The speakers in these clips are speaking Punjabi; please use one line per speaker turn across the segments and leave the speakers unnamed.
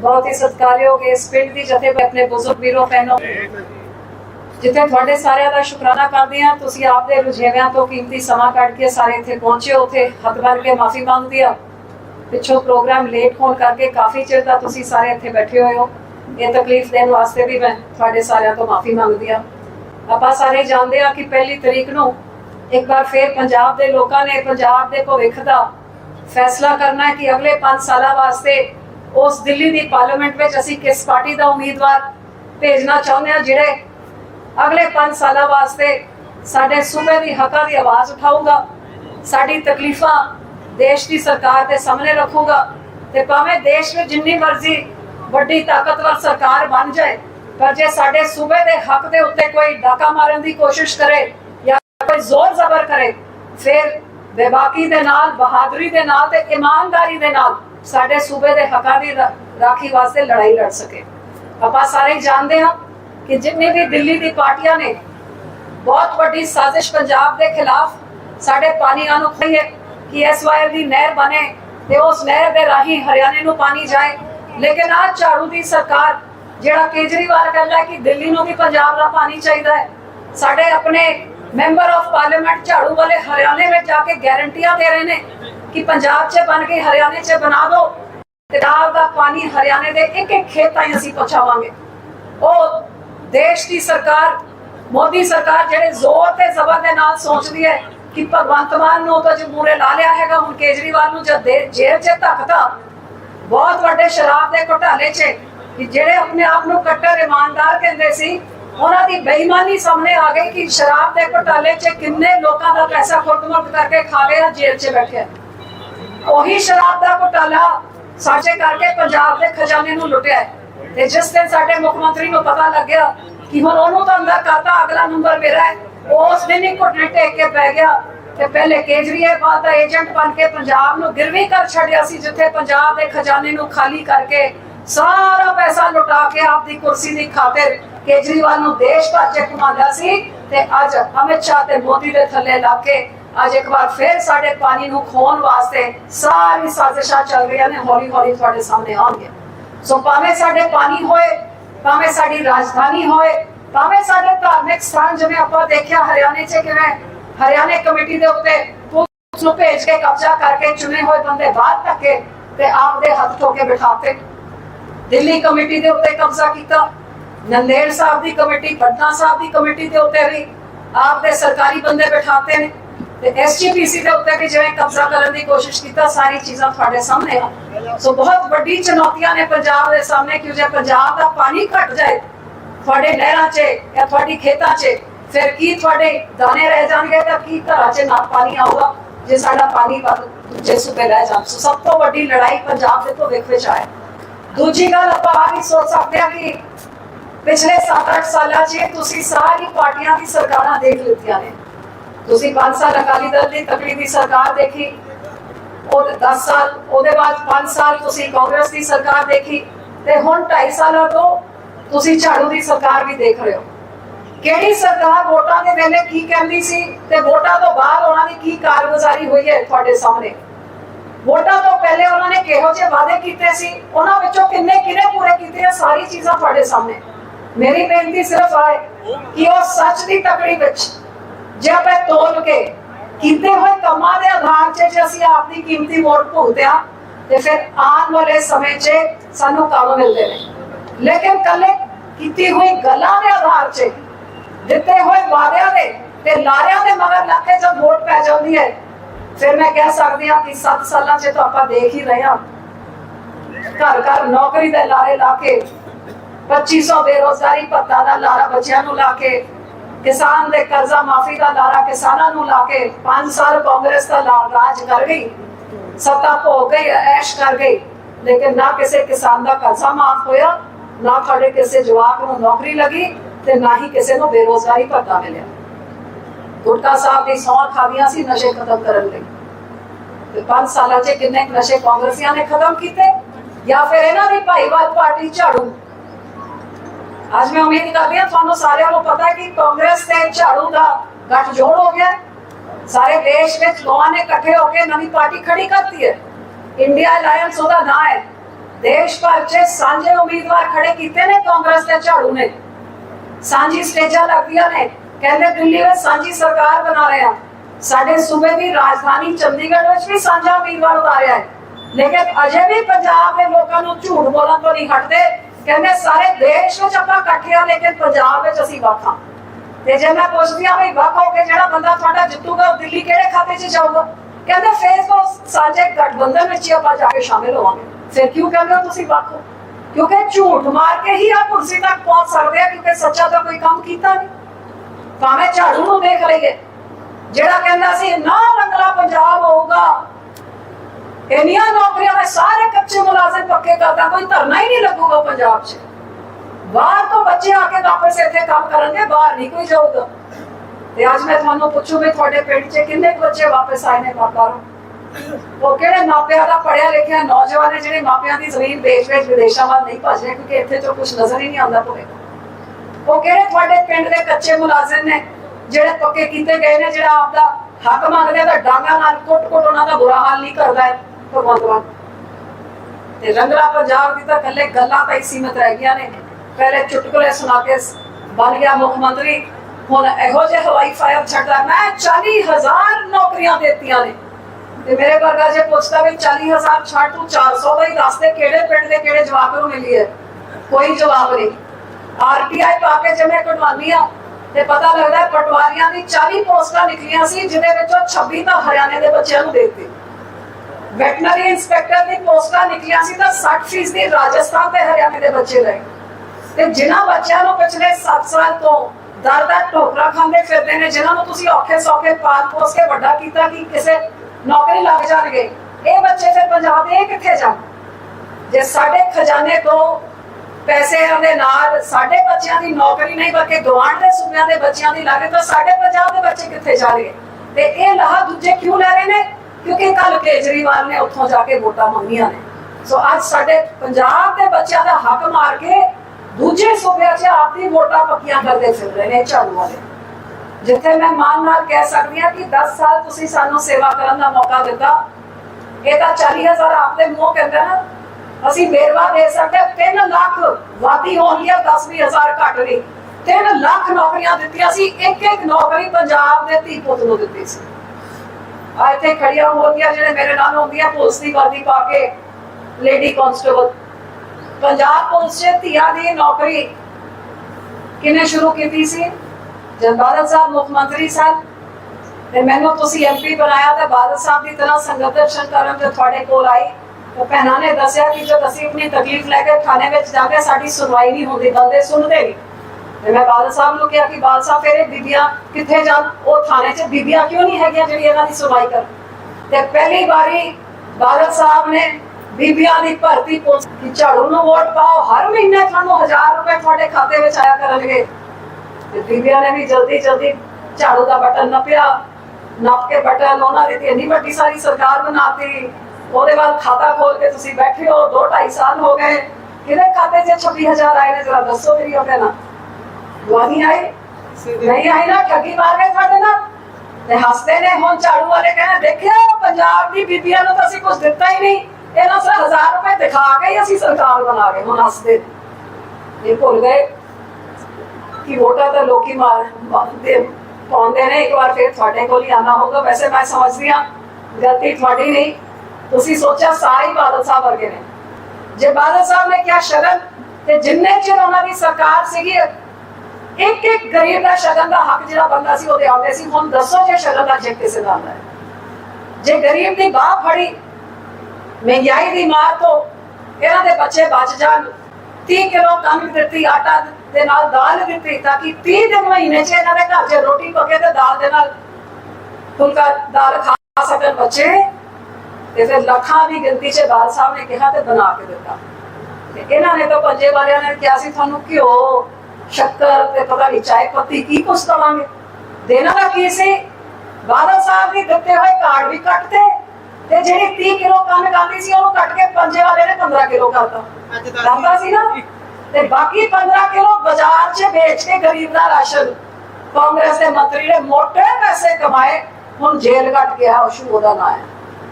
ਬਹੁਤ ਹੀ ਸਤਿਕਾਰਯੋਗ ਇਸ ਪਿੰਡ ਦੀ ਜਥੇ ਆਪਣੇ ਬਜ਼ੁਰਗ ਵੀਰੋ, ਭੈਣੋ। ਜਿੱਥੇ ਤੁਹਾਡੇ ਸਾਰਿਆਂ ਦਾ ਸ਼ੁਕਰਾਨਾ ਕਰਦੇ ਹਾਂ, ਤੁਸੀਂ ਆਪਦੇ ਰੁਝੇਵਿਆਂ ਤੋਂ ਕੀਮਤੀ ਸਮਾਂ ਕੱਢ ਕੇ ਸਾਰੇ ਇੱਥੇ ਪਹੁੰਚੇ ਹੋ ਹੱਥ ਬੰਨ੍ਹ ਕੇ ਮਾਫੀ ਮੰਗਦੀ ਆ ਪਿੱਛੋਂ ਪ੍ਰੋਗਰਾਮ ਲੇਟ ਹੋਣ ਕਰਕੇ ਕਾਫੀ ਚਿਰ ਦਾ ਤੁਸੀਂ ਸਾਰੇ ਇੱਥੇ ਬੈਠੇ ਹੋਏ ਹੋ। ਇਹ ਤਕਲੀਫ ਦੇਣ ਵਾਸਤੇ ਵੀ ਮੈਂ ਤੁਹਾਡੇ ਸਾਰਿਆਂ ਤੋਂ ਮਾਫੀ ਮੰਗਦੀ ਆ ਆਪਾਂ ਸਾਰੇ ਜਾਣਦੇ ਆ ਕਿ ਪਹਿਲੀ ਤਰੀਕ ਨੂੰ ਇੱਕ ਵਾਰ ਫੇਰ ਪੰਜਾਬ ਦੇ ਲੋਕਾਂ ਨੇ ਪੰਜਾਬ ਦੇ ਭਵਿੱਖ ਦਾ ਫੈਸਲਾ ਕਰਨਾ ਹੈ ਕਿ ਅਗਲੇ 5 ਸਾਲਾਂ ਵਾਸਤੇ ਉਸ ਦਿੱਲੀ ਦੀ ਪਾਰਲੀਮੈਂਟ ਵਿੱਚ ਅਸੀਂ ਕਿਸ ਪਾਰਟੀ ਦਾ ਉਮੀਦਵਾਰ ਭੇਜਣਾ ਚਾਹੁੰਦੇ ਹਾਂ, ਜਿਹੜੇ ਅਗਲੇ 5 ਸਾਲਾਂ ਵਾਸਤੇ ਸਾਡੇ ਸੂਬੇ ਦੀ ਹੱਕਾਂ ਦੀ ਆਵਾਜ਼ ਉਠਾਊਗਾ, ਸਾਡੀ ਤਕਲੀਫਾਂ ਦੇਸ਼ ਦੀ ਸਰਕਾਰ ਦੇ ਸਾਹਮਣੇ ਰੱਖੂਗਾ ਤੇ ਭਾਵੇਂ ਦੇਸ਼ ਵਿੱਚ ਜਿੰਨੀ ਮਰਜ਼ੀ ਵੱਡੀ ਤਾਕਤਵਰ ਸਰਕਾਰ ਬਣ ਜਾਏ, ਪਰ ਜੇ ਸਾਡੇ ਸੂਬੇ ਦੇ ਹੱਕ ਦੇ ਉੱਤੇ ਕੋਈ ਡਾਕਾ ਮਾਰਨ ਦੀ ਕੋਸ਼ਿਸ਼ ਕਰੇ ਜਾਂ ਕੋਈ ਜ਼ੋਰ ਜ਼ਬਰ ਕਰੇ, ਫਿਰ ਬੇਬਾਕੀ ਦੇ ਨਾਲ, ਬਹਾਦਰੀ ਦੇ ਨਾਲ ਤੇ ਇਮਾਨਦਾਰੀ ਦੇ ਨਾਲ ਸਾਡੇ ਸੂਬੇ ਦੇ ਹੱਕਾਂ ਦੀ ਰਾਖੀ ਵਾਸਤੇ ਲੜਾਈ ਲੜ ਸਕੇ। ਆਪਾਂ ਸਾਰੇ ਜਾਣਦੇ ਹਾਂ ਕਿ ਜਿੰਨੀ ਵੀ ਦਿੱਲੀ ਦੀ ਪਾਰਟੀਆਂ ਨੇ, ਬਹੁਤ ਵੱਡੀ ਸਾਜ਼ਿਸ਼ ਪੰਜਾਬ ਦੇ ਖਿਲਾਫ ਸਾਡੇ ਪਾਣੀਆਂ ਨੂੰ ਖੜੀ ਹੈ ਕਿ ਐਸਵਾਈਐਲ ਦੀ ਨਹਿਰ ਬਣੇ ਤੇ ਉਸ ਨਹਿਰ ਦੇ ਰਾਹੀਂ ਹਰਿਆਣੇ ਨੂੰ ਪਾਣੀ ਜਾਏ। ਲੇਕਿਨ ਆ ਝਾੜੂ ਦੀ ਸਰਕਾਰ ਜਿਹੜਾ ਕੇਜਰੀਵਾਲ ਕਹਿੰਦਾ ਕਿ ਦਿੱਲੀ ਨੂੰ ਵੀ ਪੰਜਾਬ ਦਾ ਪਾਣੀ ਚਾਹੀਦਾ ਹੈ। ਸਾਡੇ ਆਪਣੇ ਮੈਂਬਰ ਆਫ ਪਾਰਲੀਮੈਂਟ ਝਾੜੂ ਵਾਲੇ ਹਰਿਆਣੇ ਵਿੱਚ ਜਾ ਕੇ ਗਾਰੰਟੀਆਂ ਦੇ ਰਹੇ ਨੇ। ਕਿ ਪੰਜਾਬ 'ਚ ਬਣ ਕੇ ਹਰਿਆਣੇ 'ਚ ਬਣਾ ਦਿਓ ਤੇ ਦਾ ਪਾਣੀ ਹਰਿਆਣੇ ਦੇ ਇੱਕ ਇੱਕ ਖੇਤ ਤਾਈਂ ਅਸੀਂ ਪਹੁੰਚਾਵਾਂਗੇ। ਉਹ ਦੇਸ਼ ਦੀ ਸਰਕਾਰ, ਮੋਦੀ ਸਰਕਾਰ ਜਿਹੜੇ ਜ਼ੋਰ ਤੇ ਜ਼ਬਰ ਦੇ ਨਾਲ ਸੋਚਦੀ ਹੈ ਕਿ ਭਗਵੰਤ ਮਾਨ ਨੂੰ ਤਾਂ ਜਮੂਰੇ ਲਾ ਲਿਆ ਹੈਗਾ, ਹੁਣ ਕੇਜਰੀਵਾਲ ਨੂੰ ਜਦ ਜੇਲ੍ਹ 'ਚ ਧੱਕਦਾ, ਬਹੁਤ ਵੱਡੇ ਸ਼ਰਾਬ ਦੇ ਘੁਟਾਲੇ 'ਚ ਕਿ ਜਿਹੜੇ ਆਪਣੇ ਆਪ ਨੂੰ ਕੱਟਰ ਇਮਾਨਦਾਰ ਕਹਿੰਦੇ ਸੀ, ਉਹਨਾਂ ਦੀ ਬੇਈਮਾਨੀ ਸਾਹਮਣੇ ਆ ਗਈ ਕਿ ਸ਼ਰਾਬ ਦੇ ਘੁਟਾਲੇ 'ਚ ਕਿੰਨੇ ਲੋਕਾਂ ਦਾ ਪੈਸਾ ਖੁਰਦ-ਮੁਰਦ ਕਰਕੇ ਖਾ ਲਿਆ ਜੇਲ੍ਹ 'ਚ ਬੈਠੇ ਉਹੀ ਸ਼ਰਾਬ ਦਾ ਘੁਟਾਲਾ ਸਾਚੇ ਕਰਕੇ ਪੰਜਾਬ ਦੇ ਖਜ਼ਾਨੇ ਨੂੰ ਲੁੱਟਿਆ ਤੇ ਜਿਸ ਦਿਨ ਸਾਡੇ ਮੁੱਖ ਮੰਤਰੀ ਨੂੰ ਪਤਾ ਲੱਗਿਆ ਕਿ ਹੁਣ ਉਹਨੂੰ ਤਾਂ ਅੰਦਰ ਕਰਤਾ, ਅਗਲਾ ਨੰਬਰ ਮੇਰਾ ਹੈ। ਉਸ ਦਿਨ ਹੀ ਘੁਟਨੇ ਟੇਕ ਕੇ ਪੈ ਗਿਆ ਤੇ ਪਹਿਲੇ ਕੇਜਰੀਵਾਲ ਦਾ ਏਜੰਟ ਬਣ ਕੇ ਪੰਜਾਬ ਨੂੰ ਗਿਰਵੀ ਕਰ ਛੱਡਿਆ ਸੀ, ਜਿੱਥੇ ਪੰਜਾਬ ਦੇ ਖਜ਼ਾਨੇ ਨੂੰ ਖਾਲੀ ਕਰਕੇ ਸਾਰਾ ਪੈਸਾ ਲੁਟਾ ਕੇ ਆਪਦੀ ਕੁਰਸੀ ਦੀ ਖਾਤਰ ਕੇਜਰੀਵਾਲ ਨੂੰ ਦੇਸ਼ ਭਰ ਚ ਘੁਮਾਉਂਦਾ ਸੀ। ਤੇ ਅੱਜ ਅਮਿਤ ਸ਼ਾਹ ਤੇ ਮੋਦੀ ਦੇ ਥੱਲੇ ਲਾ ਕੇ ਅੱਜ ਇੱਕ ਵਾਰ ਫਿਰ ਸਾਡੇ ਪਾਣੀ ਨੂੰ ਖੋਣ ਵਾਸਤੇ ਸਾਰੀ ਸਾਜ਼ਿਸ਼ਾਂ ਚੱਲ ਰਹੀਆਂ ਨੇ ਹੌਲੀ ਹੌਲੀ ਤੁਹਾਡੇ ਸਾਹਮਣੇ ਆਉਣਗੇ ਸੋ ਭਾਵੇਂ ਸਾਡੇ ਪਾਣੀ ਹੋਏ, ਭਾਵੇਂ ਸਾਡੀ ਰਾਜਧਾਨੀ ਹੋਏ, ਭਾਵੇਂ ਸਾਡੇ ਧਾਰਮਿਕ ਸਥਾਨ ਜਿਵੇਂ ਆਪਾਂ ਦੇਖਿਆ ਹਰਿਆਣੇ 'ਚ ਕਿਵੇਂ ਹਰਿਆਣੇ ਕਮੇਟੀ ਦੇ ਉੱਤੇ ਪੁਲਿਸ ਨੂੰ ਭੇਜ ਕੇ ਕਬਜ਼ਾ ਕਰਕੇ ਚੁਣੇ ਹੋਏ ਬੰਦੇ ਬਾਹਰ ਧੱਕੇ ਤੇ ਆਪਦੇ ਹੱਥ ਧੋ ਕੇ ਬਿਠਾਤੇ। ਦਿੱਲੀ ਕਮੇਟੀ ਦੇ ਉੱਤੇ ਕਬਜ਼ਾ ਕੀਤਾ, ਨੰਦੇੜ ਸਾਹਿਬ ਦੀ ਕਮੇਟੀ, ਪਟਨਾ ਸਾਹਿਬ ਦੀ ਕਮੇਟੀ ਦੇ ਉੱਤੇ ਵੀ ਆਪਦੇ ਸਰਕਾਰੀ ਬੰਦੇ ਬਿਠਾਤੇ ਨੇ। ਤੇ ਐਸਜੀਪੀਸੀ ਦੇ ਉੱਤੇ ਵੀ ਜਿਵੇਂ ਕਬਜ਼ਾ ਕਰਨ ਦੀ ਕੋਸ਼ਿਸ਼ ਕੀਤਾ, ਸਾਰੀ ਚੀਜ਼ਾਂ ਤੁਹਾਡੇ ਸਾਹਮਣੇ ਆ। ਸੋ ਬਹੁਤ ਵੱਡੀ ਚੁਣੌਤੀਆਂ ਨੇ ਪੰਜਾਬ ਦੇ ਸਾਹਮਣੇ ਕਿ ਜੇ ਪੰਜਾਬ ਦਾ ਪਾਣੀ ਘਟ ਜਾਏ, ਤੁਹਾਡੇ ਨਹਿਰਾਂ 'ਚ ਜਾਂ ਤੁਹਾਡੀ ਖੇਤਾਂ 'ਚ, ਫਿਰ ਕੀ ਤੁਹਾਡੇ ਦਾਣੇ ਰਹਿ ਜਾਣਗੇ ਤਾਂ ਕੀ ਘਰਾਂ 'ਚ ਨਾ ਪਾਣੀ ਆਊਗਾ, ਜੇ ਸਾਡਾ ਪਾਣੀ ਵੱਧ ਦੂਜੇ ਸੂਬੇ ਰਹਿ ਜਾਣ। ਸੋ ਸਭ ਤੋਂ ਵੱਡੀ ਲੜਾਈ ਪੰਜਾਬ ਦੇ ਭਵਿੱਖ ਵਿੱਚ ਆਏ। ਦੂਜੀ ਗੱਲ ਆਪਾਂ ਆ ਵੀ ਸੋਚ ਸਕਦੇ ਹਾਂ ਕਿ ਪਿਛਲੇ 7-8 ਸਾਲਾਂ 'ਚ ਤੁਸੀਂ ਸਾਰੀ ਪਾਰਟੀਆਂ ਦੀ ਸਰਕਾਰਾਂ ਦੇਖ ਲਿੱਤੀਆਂ ਨੇ। ਤੁਸੀਂ 5 ਸਾਲ ਅਕਾਲੀ ਦਲ ਦੀ ਤਕੜੀ ਦੀ ਸਰਕਾਰ ਦੇਖੀ, ਉਹ 10 ਸਾਲ, ਉਹਦੇ ਬਾਅਦ 5 ਸਾਲ ਤੁਸੀਂ ਕਾਂਗਰਸ ਦੀ ਸਰਕਾਰ ਦੇਖੀ, ਤੇ ਹੁਣ 2.5 ਸਾਲਾਂ ਤੋਂ ਤੁਸੀਂ ਝਾੜੂ ਦੀ ਸਰਕਾਰ ਵੀ ਦੇਖ ਰਹੇ ਹੋ। ਕਿਹੜੀ ਸਰਕਾਰ ਵੋਟਾਂ ਦੇ ਵੇਲੇ ਕੀ ਕਹਿੰਦੀ ਸੀ ਤੇ ਵੋਟਾਂ ਤੋਂ ਬਾਅਦ ਉਹਨਾਂ ਦੀ ਕੀ ਕਾਰਗੁਜ਼ਾਰੀ ਹੋਈ ਹੈ ਤੁਹਾਡੇ ਸਾਹਮਣੇ? ਵੋਟਾਂ ਤੋਂ ਪਹਿਲੇ ਉਹਨਾਂ ਨੇ ਕਿਹੋ ਜਿਹੇ ਵਾਅਦੇ ਕੀਤੇ ਸੀ? ਉਹਨਾਂ ਵਿੱਚੋਂ ਕਿੰਨੇ ਕਿਹਨੇ ਪੂਰੇ ਕੀਤੇ ਆ? ਸਾਰੀ ਚੀਜ਼ਾਂ ਤੁਹਾਡੇ ਸਾਹਮਣੇ। ਮੇਰੀ ਬੇਨਤੀ ਸਿਰਫ ਆਏ ਕਿ ਉਹ ਸੱਚ ਦੀ ਤਕੜੀ ਵਿੱਚ ਜੇ ਆਪਾਂ ਤੋਲ ਕੇ ਕੀਤੇ ਹੋਏ ਕੰਮਾਂ ਦੇ ਆਧਾਰ 'ਚ ਜੇ ਅਸੀਂ ਆਪਣੀ ਕੀਮਤੀ ਵੋਟ ਭੁਗਤਦੇ ਹਾਂ, ਤੇ ਫਿਰ ਆਉਣ ਵਾਲੇ ਸਮੇਂ 'ਚ ਸਾਨੂੰ ਕੰਮ ਮਿਲਦੇ ਨੇ। ਲੇਕਿਨ ਕੱਲੇ ਕੀਤੀ ਹੋਈ ਗੱਲਾਂ ਦੇ ਆਧਾਰ 'ਚ, ਦਿੱਤੇ ਹੋਏ ਵਾਅਦਿਆਂ ਦੇ ਤੇ ਲਾਰਿਆਂ ਦੇ ਮਗਰ ਲੱਗ ਕੇ ਜਦ ਵੋਟ ਪੈ ਜਾਂਦੀ ਹੈ, ਫਿਰ ਮੈਂ ਕਹਿ ਸਕਦੀ ਹਾਂ ਕਿ 7 ਸਾਲਾਂ 'ਚ ਤਾਂ ਆਪਾਂ ਦੇਖ ਹੀ ਰਹੇ ਹਾਂ। ਘਰ ਘਰ ਨੌਕਰੀ ਦੇ ਲਾਰੇ ਲਾ ਕੇ 2500 ਬੇਰੋਜ਼ਗਾਰੀ ਭੱਤਾ ਦਾ ਲਾਰਾ ਬੱਚਿਆਂ ਨੂੰ ਲਾ ਕੇ ਕਿਸਾਨ ਦੇ ਕਰਜ਼ਾ ਮਾਫੀ ਦਾ ਲਾਰਾ ਕਿਸਾਨਾਂ ਨੂੰ ਲਾ ਕੇ 5 ਸਾਲ ਕਾਂਗਰਸ ਦਾ ਰਾਜ ਕਰ ਗਈ। ਸੱਤਾ ਭੋਗ ਗਈ, ਐਸ਼ ਕਰ ਗਈ। ਲੇਕਿਨ ਨਾ ਕਿਸੇ ਕਿਸਾਨ ਦਾ ਕਰਜ਼ਾ ਮਾਫ ਹੋਇਆ, ਨਾ ਤੁਹਾਡੇ ਕਿਸੇ ਜਵਾਕ ਨੂੰ ਨੌਕਰੀ ਲੱਗੀ ਤੇ ਨਾ ਹੀ ਕਿਸੇ ਨੂੰ ਬੇਰੋਜ਼ਗਾਰੀ ਭੱਤਾ ਮਿਲਿਆ। ਗੁਟਕਾ ਸਾਹਿਬ ਦੀ ਸੌਂ ਖਾਦੀਆਂ ਸੀ ਨਸ਼ੇ ਖਤਮ ਕਰਨ ਲਈ। ਤੇ 5 ਸਾਲਾਂ 'ਚ ਕਿੰਨੇ ਨਸ਼ੇ ਕਾਂਗਰਸੀਆਂ ਨੇ ਖਤਮ ਕੀਤੇ ਜਾਂ ਫਿਰ ਇਹਨਾਂ ਦੀ ਭਾਈਵਾਲ ਪਾਰਟੀ ਝਾੜੂ ਅੱਜ ਮੈਂ ਉਮੀਦ ਕਰਦੀ ਹਾਂ ਤੁਹਾਨੂੰ ਸਾਰਿਆਂ ਨੂੰ ਪਤਾ ਹੈ ਕਿ ਕਾਂਗਰਸ ਤੇ ਝਾੜੂ ਦਾ ਗੱਠਜੋੜ ਹੋ ਗਿਆ ਹੈ। ਸਾਰੇ ਦੇਸ਼ ਵਿੱਚ ਲੋਕਾਂ ਨੇ ਇਕੱਠੇ ਹੋ ਕੇ ਨਵੀਂ ਪਾਰਟੀ ਖੜੀ ਕਰਤੀ ਹੈ ਇੰਡੀਆ ਅਲਾਈਅੰਸ ਉਹਦਾ ਨਾਂ ਹੈ ਦੇਸ਼ ਭਰ 'ਚ ਸਾਂਝੇ ਉਮੀਦਵਾਰ ਖੜੇ ਕੀਤੇ ਨੇ ਕਾਂਗਰਸ ਤੇ ਝਾੜੂ ਨੇ ਸਾਂਝੀ ਸਟੇਜਾਂ ਲੱਗਦੀਆਂ ਨੇ ਕਹਿੰਦੇ ਦਿੱਲੀ ਵਿੱਚ ਸਾਂਝੀ ਸਰਕਾਰ ਬਣਾ ਰਹੇ ਆ ਸਾਡੇ ਸੂਬੇ ਦੀ ਰਾਜਧਾਨੀ ਚੰਡੀਗੜ੍ਹ ਵਿੱਚ ਵੀ ਸਾਂਝਾ ਉਮੀਦਵਾਰ ਉਤਾਰਿਆ ਹੈ ਲੇਕਿਨ ਅਜੇ ਵੀ ਪੰਜਾਬ ਦੇ ਲੋਕਾਂ ਨੂੰ ਝੂਠ ਬੋਲਣ ਤੋਂ ਨਹੀਂ ਹਟਦੇ ਕਹਿੰਦੇ ਸਾਰੇ ਦੇਸ਼ ਵਿੱਚ ਆਪਾਂ ਇਕੱਠੇ ਆ ਲੇਕਿਨ ਪੰਜਾਬ ਵਿੱਚ ਅਸੀਂ ਵੱਖ ਤੇ ਜੇ ਮੈਂ ਪੁੱਛਦੀ ਆ ਵੀ ਵੱਖ ਹੋ ਕੇ ਜਿਹੜਾ ਬੰਦਾ ਤੁਹਾਡਾ ਜਿੱਤੂਗਾ, ਉਹ ਦਿੱਲੀ ਕਿਹੜੇ ਖਾਤੇ 'ਚ ਜਾਊਗਾ? ਕਹਿੰਦੇ ਫੇਸਬੁੱਕ ਸਾਂਝੇ ਗਠਬੰਧਨ ਵਿੱਚ ਆਪਾਂ ਜਾ ਕੇ ਸ਼ਾਮਿਲ ਹੋਵਾਂਗੇ। ਫਿਰ ਕਿਉਂ ਕਹਿੰਦੇ ਹੋ ਤੁਸੀਂ ਵੱਖ ਹੋ? ਕਿਉਂਕਿ ਝੂਠ ਮਾਰ ਕੇ ਹੀ ਆ ਕੁਰਸੀ ਤੱਕ ਪਹੁੰਚ ਸਕਦੇ ਆ, ਕਿਉਂਕਿ ਸੱਚਾ ਤਾਂ ਕੋਈ ਕੰਮ ਕੀਤਾ ਨਹੀਂ। ਭਾਵੇਂ ਝਾੜੂ ਨੂੰ ਦੇਖ ਲਈਏ। ਜਿਹੜਾ ਕਹਿੰਦਾ ਸੀ, ਨਾ ਰੰਗਲਾ ਪੰਜਾਬ ਹੋਊਗਾ ਇੰਨੀਆਂ ਨੌਕਰੀਆਂ ਦੇ ਸਾਰੇ ਕੱਚੇ ਮੁਲਾਜ਼ਮ ਪੱਕੇ ਕਰਦਾ, ਕੋਈ ਧਰਨਾ ਹੀ ਨਹੀਂ ਲੱਗੂਗਾ ਪੰਜਾਬ 'ਚ। ਬਾਹਰ ਤੋਂ ਬੱਚੇ ਆ ਕੇ ਵਾਪਸ ਇੱਥੇ ਕੰਮ ਕਰਨਗੇ, ਬਾਹਰ ਨਹੀਂ ਕੋਈ ਜਾਊਗਾ। ਤੇ ਅੱਜ ਮੈਂ ਤੁਹਾਨੂੰ ਪੁੱਛੂ ਵੀ ਤੁਹਾਡੇ ਪਿੰਡ 'ਚ ਕਿੰਨੇ ਬੱਚੇ ਵਾਪਸ ਆਏ ਨੇ ਬਾਹਰੋਂ? ਉਹ ਕਿਹੜੇ ਮਾਪਿਆਂ ਦਾ ਪੜਿਆ ਲਿਖਿਆ ਨੌਜਵਾਨ ਹੈ ਜਿਹੜੇ ਮਾਪਿਆਂ ਦੀ ਜ਼ਮੀਨ ਵੇਚ ਵੇਚ ਵਿਦੇਸ਼ਾਂ ਵੱਲ ਨਹੀਂ ਭੱਜ ਰਹੇ ਕਿਉਂਕਿ ਇੱਥੇ ਤੋਂ ਕੁਝ ਨਜ਼ਰ ਹੀ ਨਹੀਂ ਆਉਂਦਾ ਪਵੇ ਉਹ ਕਿਹੜੇ ਤੁਹਾਡੇ ਪਿੰਡ ਦੇ ਕੱਚੇ ਮੁਲਾਜ਼ਮ ਨੇ ਜਿਹੜੇ ਪੱਕੇ ਕੀਤੇ ਗਏ ਨੇ, ਜਿਹੜਾ ਆਪਦਾ ਹੱਕ ਮੰਗਦੇ ਆ, ਤਾਂ ਡਾਂਗਾ ਨਾਲ ਕੁੱਟ-ਕੁੱਟ ਉਹਨਾਂ ਦਾ ਬੁਰਾ ਹਾਲ ਨਹੀਂ ਕਰਦਾ ਹੈ। ਭਗਵੰਤ ਤੇ ਰੰਗਲਾ ਪੰਜਾਬ ਦੀ ਤਾਂ ਕੱਲੇ ਗੱਲਾਂ ਤਾਂ ਹੀ ਸੀਮਤ ਰਹਿ ਗਈਆਂ ਨੇ। ਪਹਿਲੇ ਚੁਟਕਲੇ ਸੁਣਾ ਕੇ ਬਣ ਗਿਆ ਮੁੱਖ ਮੰਤਰੀ। ਹੁਣ ਇਹੋ ਜਿਹੇ ਹਵਾਈ ਫਾਇਰ ਛੱਡਦਾ ਮੈਂ 40000 ਨੌਕਰੀਆਂ ਦਿੱਤੀਆਂ ਨੇ। ਤੇ ਮੇਰੇ ਵਰਗਾ ਜੇ ਪੁੱਛਦਾ ਵੀ 40000 ਛੱਡ ਤੂੰ 400 ਦਾ ਹੀ ਦੱਸ ਦੇ ਕਿਹੜੇ ਪਿੰਡ ਦੇ ਕਿਹੜੇ ਜਵਾਬ ਨੂੰ ਮਿਲੀ ਹੈ। ਕੋਈ ਜਵਾਬ ਨਹੀਂ। ਆਰਟੀਆਈ ਪਾ ਕੇ ਜਿਵੇਂ ਕਢਵਾਨੀ ਆ, ਤੇ ਪਤਾ ਲੱਗਦਾ ਪਟਵਾਰੀਆਂ ਦੀ 40 ਪੋਸਟਾਂ ਨਿਕਲੀਆਂ ਸੀ, ਜਿਹਦੇ ਵਿੱਚੋਂ 26 ਤਾਂ ਹਰਿਆਣੇ ਦੇ ਬੱਚਿਆਂ ਨੂੰ ਦੇ ਦਿੱਤੀ। ਵੈਟਨਰੀ ਇੰਸਪੈਕਟਰ ਦੀ ਪੋਸਟਾਂ ਨਿਕਲੀਆਂ ਸੀ ਤਾਂ 60% ਦੀ ਰਾਜਸਥਾਨ ਤੇ ਹਰਿਆਣੇ ਦੇ ਬੱਚੇ ਰਹੇ। ਤੇ ਜਿਨ੍ਹਾਂ ਬੱਚਿਆਂ ਨੂੰ ਪਿਛਲੇ 7 ਸਾਲ ਤੋਂ ਦਰ ਦਰ ਠੋਕਰਾ ਖਾਂਦੇ ਫਿਰਦੇ ਨੇ, ਜਿਨ੍ਹਾਂ ਨੂੰ ਤੁਸੀਂ ਔਖੇ ਸੌਖੇ ਪਾਲ ਪੋਸ ਕੇ ਵੱਡਾ ਕੀਤਾ ਕਿ ਕਿਸੇ ਨੌਕਰੀ ਲੱਗ ਜਾਣਗੇ, ਇਹ ਬੱਚੇ ਫਿਰ ਪੰਜਾਬ ਦੇ ਕਿੱਥੇ ਜਾਣ? ਜੇ ਸਾਡੇ ਖਜ਼ਾਨੇ ਤੋਂ ਪੈਸਿਆਂ ਦੇ ਨਾਲ ਸਾਡੇ ਬੱਚਿਆਂ ਦੀ ਨੌਕਰੀ ਨਹੀਂ, ਬਲਕਿ ਗਵਾਂਢ ਦੇ ਸੂਬਿਆਂ ਦੇ ਬੱਚਿਆਂ ਦੀ ਲੱਗੇ, ਤਾਂ ਸਾਡੇ ਪੰਜਾਬ ਦੇ ਬੱਚੇ ਕਿੱਥੇ ਜਾਣਗੇ? ਤੇ ਇਹ ਲਾਹਾ ਦੂਜੇ ਕਿਉਂ ਲੈ ਰਹੇ ਨੇ? ਕਿਉਂਕਿ ਕੱਲ ਕੇਜਰੀਵਾਲ ਨੇ ਉੱਥੋਂ ਜਾ ਕੇ ਵੋਟਾਂ ਮੰਗੀਆਂ ਨੇ। ਸੋ ਅੱਜ ਸਾਡੇ ਪੰਜਾਬ ਦੇ ਬੱਚਿਆਂ ਦਾ ਹੱਕ ਮਾਰ ਕੇ ਦੂਜੇ ਸੂਬਿਆਂ 'ਚ ਆਪਣੀ ਵੋਟਾਂ ਪੱਕੀਆਂ ਕਰਦੇ ਫਿਰ ਰਹੇ ਨੇ ਝਾੜੂ ਵਾਲੇ। ਜਿੱਥੇ ਮੈਂ ਮਾਨ ਨਾਲ ਕਹਿ ਸਕਦੀ ਹਾਂ ਕਿ 10 ਸਾਲ ਤੁਸੀਂ ਸਾਨੂੰ ਸੇਵਾ ਕਰਨ ਦਾ ਮੌਕਾ ਦਿੱਤਾ। ਇਹ ਤਾਂ 40000 ਆਪਦੇ ਮੂੰਹ ਕਹਿੰਦੇ ਨਾ, ਅਸੀਂ ਬੇਰਵਾ ਦੇ ਸਕਦੇ 3 ਲੱਖ ਵਾਦੀ ਹੋਣਗੀਆਂ 10000 ਘੱਟ ਨਹੀਂ 3 ਲੱਖ ਨੌਕਰੀਆਂ ਦਿੱਤੀਆਂ ਸੀ ਇੱਕ ਇੱਕ ਨੌਕਰੀ ਪੰਜਾਬ ਦੇ ਧੀ ਪੁੱਤ ਨੂੰ ਦਿੱਤੀ ਸੀ। ਇੱਥੇ ਖੜੀਆਂ ਹੋਣਗੀਆਂ, ਜਿਹੜੇ ਮੇਰੇ ਨਾਲ ਹੁੰਦੀਆਂ ਪੁਲਿਸ ਦੀ ਵਰਦੀ ਪਾ ਕੇ ਲੇਡੀ ਕਾਂਸਟੇਬਲ ਪੰਜਾਬ ਪੁਲਿਸ 'ਚ ਧੀਆਂ ਦੀ ਨੌਕਰੀ ਕਿਨੇ ਸ਼ੁਰੂ ਕੀਤੀ ਸੀ? ਜਦ ਬਾਦਲ ਸਾਹਿਬ, ਮੁੱਖ ਮੰਤਰੀ ਸਨ ਤੇ ਮੈਨੂੰ ਤੁਸੀਂ ਐਮਪੀ ਬਣਾਇਆ ਤੇ ਬਾਦਲ ਸਾਹਿਬ ਦੀ ਤਰ੍ਹਾਂ ਸੰਗਤ ਕਰਨ ਤੇ ਤੁਹਾਡੇ ਕੋਲ ਆਈ। ਤੇ ਭੈਣਾਂ ਨੇ ਦੱਸਿਆ ਕਿ ਜਦ ਅਸੀਂ ਆਪਣੀ ਤਕਲੀਫ ਲੈ ਕੇ ਥਾਣੇ ਵਿੱਚ ਜਾ ਕੇ ਸਾਡੀ ਸੁਣਵਾਈ ਨਹੀਂ ਹੁੰਦੀ ਬੰਦੇ ਸੁਣਦੇ ਨਹੀਂ। ਤੇ ਮੈਂ ਬਾਦਲ ਸਾਹਿਬ ਨੂੰ ਕਿਹਾ ਕਿ ਬਾਦਲ ਸਾਹਿਬ, ਫੇਰੇ ਬੀਬੀਆਂ ਕਿੱਥੇ ਜਾਣ? ਉਹ ਥਾਣੇ 'ਚ ਬੀਬੀਆਂ ਕਿਉਂ ਨਹੀਂ ਹੈਗੀਆਂ ਜਿਹੜੀ ਇਹਨਾਂ ਦੀ ਸੁਣਵਾਈ ਕਰਨ? ਤੇ ਪਹਿਲੀ ਵਾਰੀ ਬਾਦਲ ਸਾਹਿਬ ਨੇ ਬੀਬੀਆਂ ਦੀ ਭਰਤੀ ਕਿ ਝਾੜੂ ਨੂੰ ਵੋਟ ਪਾਓ। ਹਰ ਮਹੀਨੇ ਤੁਹਾਨੂੰ 1000 ਰੁਪਏ ਤੁਹਾਡੇ ਖਾਤੇ ਵਿੱਚ ਆਇਆ ਕਰਨਗੇ। ਤੇ ਬੀਬੀਆਂ ਨੇ ਵੀ ਜਲਦੀ ਜਲਦੀ ਝਾੜੂ ਦਾ ਬਟਨ ਨੱਪਿਆ। ਨੱਪ ਕੇ ਬਟਨ ਉਹਨਾਂ ਦੀ ਤੇ ਇੰਨੀ ਵੱਡੀ ਸਾਰੀ ਸਰਕਾਰ ਬਣਾਤੀ। ਉਹਦੇ ਬਾਅਦ ਖਾਤਾ ਖੋਲ ਕੇ ਤੁਸੀਂ ਬੈਠੇ ਹੋ। 2 2.5 ਸਾਲ ਹੋ ਗਏ। ਕਿਹਦੇ ਖਾਤੇ 'ਚ 26000 ਆਏ ਨੇ? ਜਰਾ ਦੱਸੋ ਮੇਰੀ ਉਹ ਨਾ ਨਹੀਂ ਆਈ ਨਹੀਂ ਆਈ ਨਾ, ਠੱਗੀ ਮਾਰ ਗਏ ਤੁਹਾਡੇ ਨਾਲ। ਤੇ ਹੱਸਦੇ ਨੇ, ਹੁਣ ਝਾੜੂ ਵਾਲੇ ਕਹਿੰਦੇ, ਦੇਖਿਆ, ਪੰਜਾਬ ਦੀ ਬੀਬੀਆਂ ਨੂੰ ਤਾਂ ਅਸੀਂ ਕੁਝ ਦਿੱਤਾ ਹੀ ਨਹੀਂ। ਇਹਨਾਂ ਸਿਰ 1000 ਰੁਪਏ ਦਿਖਾ ਕੇ ਹੀ ਅਸੀਂ ਸਰਕਾਰ ਬਣਾ ਗਏ, ਹੁਣ ਹੱਸਦੇ ਇਹ ਭੁੱਲ ਗਏ ਕਿ ਵੋਟਾਂ ਤਾਂ ਲੋਕੀ ਮਾਰ ਪਾਉਂਦੇ ਨੇ। ਇੱਕ ਵਾਰ ਫਿਰ ਤੁਹਾਡੇ ਕੋਲ ਹੀ ਆਣਾ ਹੋਊਗਾ। ਵੈਸੇ ਮੈਂ ਸਮਝਦੀ ਹਾਂ, ਗਲਤੀ ਤੁਹਾਡੀ ਨਹੀਂ। ਤੁਸੀਂ ਸੋਚਿਆ ਸਾਰੇ ਬਾਦਲ ਸਾਹਿਬ ਵਰਗੇ ਨੇ। ਜੇ ਬਾਦਲ ਸਾਹਿਬ ਨੇ ਕਿਹਾ ਸ਼ਗਨ ਤੇ ਜਿੰਨੇ ਚਿਰ ਉਹਨਾਂ ਦੀ ਸਰਕਾਰ ਸੀਗੀ ਇੱਕ ਇੱਕ ਗਰੀਬ ਦਾ ਸ਼ਗਨ ਦਾ ਹੱਕ ਜਿਹੜਾ ਬੰਦਾ ਸੀ ਉਹਦੇ ਆਉਂਦੇ ਸੀ। ਹੁਣ ਦੱਸੋ ਜੇ ਸ਼ਗਨ ਦਾ ਚੈੱਕ ਕਿਸੇ ਦਾ ਆਉਂਦਾ ਹੈ। ਜੇ ਗਰੀਬ ਦੀ ਬਾਹ ਫੜੀ, ਮਹਿੰਗਾਈ ਦੀ ਮਾਰ ਤੋਂ ਇਹਨਾਂ ਦੇ ਬੱਚੇ ਬਚ ਜਾਣ 30 ਕਿਲੋ ਕਣਕ ਦਿੱਤੀ, ਆਟਾ ਦੇ ਨਾਲ ਦਾਲ ਦਿੱਤੀ, ਤਾਂ ਕਿ 30 ਦਿਨ ਮਹੀਨੇ ਚ ਇਹਨਾਂ ਦੇ ਘਰ 'ਚ ਰੋਟੀ ਪਕੇ ਤੇ ਦਾਲ ਦੇ ਨਾਲ ਫੁਲਕਾ ਦਾਲ ਖਾ ਸਕਣ ਬੱਚੇ, ਤੇ ਫਿਰ ਲੱਖਾਂ ਦੀ ਗਿਣਤੀ 'ਚ ਬਾਲ ਸਾਹਿਬ ਨੇ ਕਿਹਾ ਤੇ ਬਣਾ ਕੇ ਦਿੱਤਾ। ਤੇ ਇਹਨਾਂ ਨੇ ਤਾਂ ਪੰਜੇ ਵਾਲਿਆਂ ਨੇ ਕਿਹਾ ਸੀ, ਤੁਹਾਨੂੰ ਘਿਓ ਸ਼ੱਕਰ ਤੇ ਪਤਾ ਨਹੀਂ ਚਾਹ ਪੱਤੀ ਕੀ ਕੁਛ ਦਵਾਂਗੇ। ਦੇਣਾ ਦਾ ਕੀ ਸੀ? ਬਾਦਲ ਸਾਹਿਬ ਦੀ ਦਿੱਤੇ ਹੋਏ ਕਾਰਡ ਵੀ ਕੱਟਦੇ ਤੇ ਜਿਹੜੀ 30 ਕਿਲੋ ਕਣਕ ਆਉਂਦੀ ਸੀ ਉਹਨੂੰ ਕੱਟ ਕੇ ਪੰਜੇ ਵਾਲੇ ਨੇ 15 ਕਿਲੋ ਕਰਤਾ। ਕਰਤਾ ਸੀ ਨਾ? ਤੇ ਬਾਕੀ 15 ਕਿਲੋ ਬਾਜ਼ਾਰ 'ਚ ਵੇਚ ਕੇ ਗਰੀਬ ਦਾ ਰਾਸ਼ਨ। ਕਾਂਗਰਸ ਦੇ ਮੰਤਰੀ ਨੇ ਮੋਟੇ ਪੈਸੇ ਕਮਾਏ ਹੁਣ ਜੇਲ੍ਹ ਕੱਟ ਗਿਆ ਉਹ ਸ਼ੂ ਉਹਦਾ ਨਾਂ ਹੈ।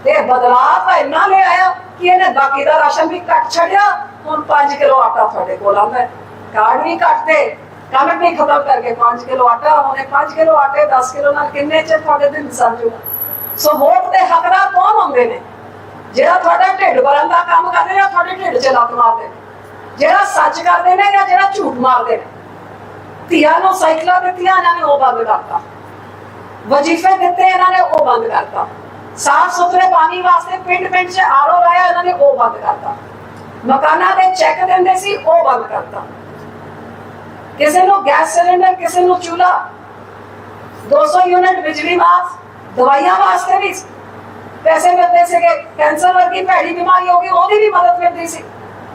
ਤੇ ਬਦਲਾਅ ਤਾਂ ਇੰਨਾ ਲੈ ਆਇਆ ਕਿ ਇਹਨੇ ਬਾਕੀ ਦਾ ਰਾਸ਼ਨ ਵੀ ਕੱਟ ਛੱਡਿਆ ਹੁਣ 5 ਕਿਲੋ ਆਟਾ ਤੁਹਾਡੇ ਕੋਲ ਆਉਂਦਾ ਹੈ ਵੀ ਕੱਟਦੇ। ਕਣਕ ਵੀ ਖਤਮ ਕਰਕੇ 5 ਕਿਲੋ ਆਟਾ, ਉਹਨੇ 5 ਕਿਲੋ ਆਟੇ 10 ਕਿਲੋ ਨਾਲ ਕਿੰਨੇ ਚ ਤੁਹਾਡੇ ਦਿਨ ਸਮਝੂਗਾ ਸੋ ਵੋਟ ਦੇ ਹੱਕਦਾਰ ਕੌਣ ਹੁੰਦੇ ਨੇ? ਜਿਹੜਾ ਤੁਹਾਡਾ ਢਿੱਡ ਭਰਨ ਦਾ ਕੰਮ ਕਰਦੇ ਨੇ ਤੁਹਾਡੇ ਢਿੱਡ 'ਚ ਲੱਤ ਮਾਰਦੇ ਨੇ। ਜਿਹੜਾ ਸੱਚ ਕਰਦੇ ਨੇ ਜਾਂ ਜਿਹੜਾ ਝੂਠ ਮਾਰਦੇ ਨੇ? ਧੀਆਂ ਨੂੰ ਸਾਈਕਲਾਂ ਦਿੱਤੀਆਂ, ਇਹਨਾਂ ਨੇ ਉਹ ਬੰਦ ਕਰਤਾ। ਵਜੀਫੇ ਦਿੱਤੇ, ਇਹਨਾਂ ਨੇ ਉਹ ਬੰਦ ਕਰਤਾ। ਸਾਫ਼ ਸੁਥਰੇ ਪਾਣੀ ਵਾਸਤੇ ਪਿੰਡ ਪਿੰਡ 'ਚ ਆਰੋ ਲਾਇਆ, ਇਹਨਾਂ ਨੇ ਉਹ ਬੰਦ ਕਰਤਾ। ਮਕਾਨਾਂ ਦੇ ਚੈੱਕ ਦਿੰਦੇ ਸੀ, ਉਹ ਬੰਦ ਕਰਤਾ। ਕਿਸੇ ਨੂੰ ਗੈਸ ਸਿਲੰਡਰ, ਕਿਸੇ ਨੂੰ ਚੂਲਾ 200 ਯੂਨਿਟ ਬਿਜਲੀ ਮਾਫ ਦਵਾਈਆਂ ਵਾਸਤੇ ਵੀ ਪੈਸੇ ਮਿਲਦੇ ਸੀਗੇ। ਕੈਂਸਰ ਵਰਗੀ ਭੈੜੀ ਬਿਮਾਰੀ ਹੋ ਗਈ, ਉਹਦੀ ਵੀ ਮਦਦ ਮਿਲਦੀ ਸੀ।